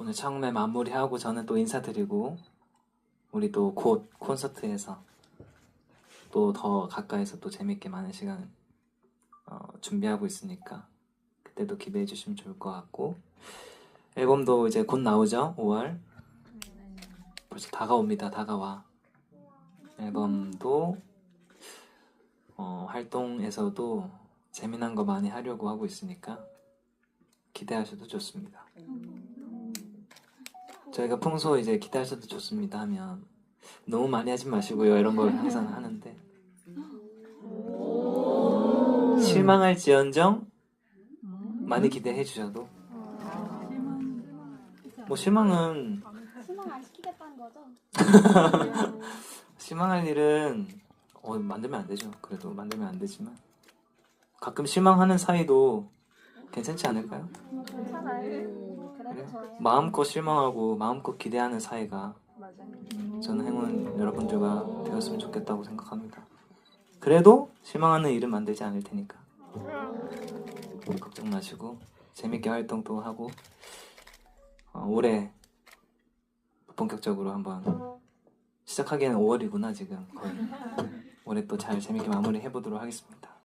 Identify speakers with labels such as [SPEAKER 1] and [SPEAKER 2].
[SPEAKER 1] 오늘 처음에 마무리하고 저는 또 인사드리고 우리 또 곧 콘서트에서 또 더 가까이서 또 재밌게 많은 시간 어, 준비하고 있으니까 그때도 기대해 주시면 좋을 것 같고 앨범도 이제 곧 나오죠 5월 벌써 다가옵니다 다가와 앨범도 어, 활동에서도 재미난 거 많이 하려고 하고 있으니까 기대하셔도 좋습니다. 저희가 평소 이제 기대하셔도 좋습니다 하면 너무 많이 하지 마시고요 이런 걸 항상 하는데 실망할지언정 많이 기대해 주셔도 뭐 실망은
[SPEAKER 2] 실망 안 시키겠다는 거죠?
[SPEAKER 1] 실망할 일은 어, 만들면 안 되죠. 그래도 만들면 안 되지만 가끔 실망하는 사이도 괜찮지 않을까요?
[SPEAKER 2] 괜찮아요.
[SPEAKER 1] 마음껏 실망하고 마음껏 기대하는 사이가 저는 행운 여러분들과 되었으면 좋겠다고 생각합니다. 그래도 실망하는 일은 만들지 않을 테니까. 걱정 마시고 재밌게 활동도 하고 어, 올해 본격적으로 한번 시작하기에는 5월이구나 지금. 거의. 올해 또 잘 재밌게 마무리 해보도록 하겠습니다.